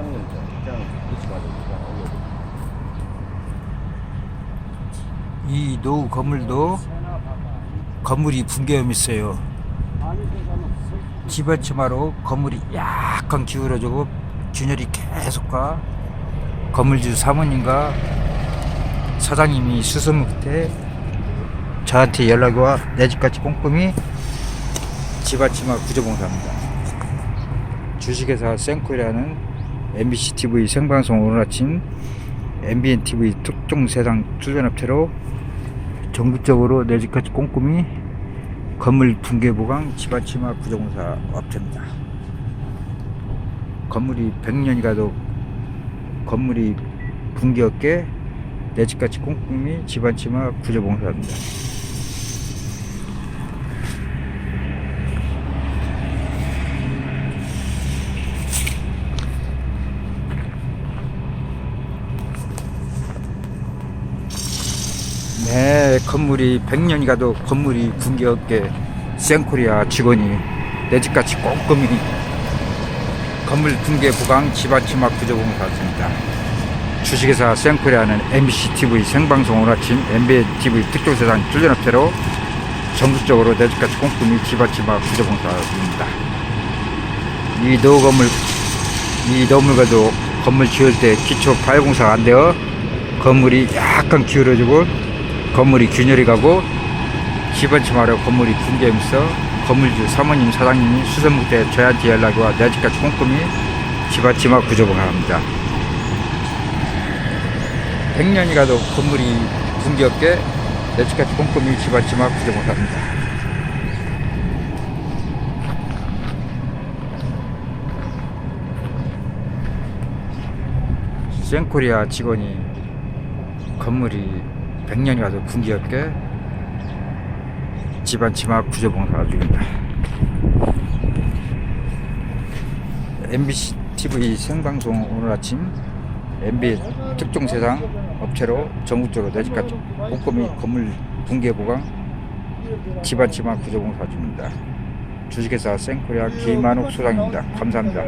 사장님 그냥 위치 맞으니까 이 노후 건물도 건물이 붕괴염 있어요. 집안치마로 건물이 약간 기울어지고 균열이 계속 가. 건물주 사모님과 사장님이 수소문 끝에 저한테 연락이 와 내 집같이 꼼꼼히 집안치마 구조봉사합니다. 주식회사 생코리아는 MBC TV 생방송 오늘 아침 MBN TV 특종 세상 출전업체로 전국적으로 내 집같이 꼼꼼히 건물 붕괴 보강 집안치마 구조공사 업체입니다. 건물이 100년이 가도 건물이 붕괴 없게 내 집같이 꼼꼼히 집안치마 구조공사입니다. 네, 건물이 100년이 가도 건물이 붕괴 없게 생코리아 직원이 내 집같이 꼼꼼히 건물 붕괴 보강 집안치마 구조공사입니다. 주식회사 생코리아는 MBC TV 생방송 오늘 아침 MBC TV 특종세상 출전업체로 전국적으로 내 집같이 꼼꼼히 집안치마 구조공사입니다. 이 노후 건물 이 건물과도 건물 지을 때 기초 발공사가 안 되어 건물이 약간 기울어지고 건물이 균열이 가고 집안치마로 건물이 붕괴하면서 건물주 사모님 사장님이 수선묵대 저한테 연락이 와 내 집까지 꼼꼼히 집안치마 구조봉합니다. 100년이 가도 건물이 붕괴 없게 내 집까지 꼼꼼히 집안치마 구조봉합니다. 생코리아 직원이 건물이 100년이 가도 붕괴 없게 집안 치마 구조봉사 중입니다. MBC TV 생방송 오늘 아침 MB 특종 세상 업체로 전국적으로 내집까지 꼼꼼히 건물 붕괴 보강 집안 치마 구조봉사 중입니다. 주식회사 생코리아 김만욱 소장입니다. 감사합니다.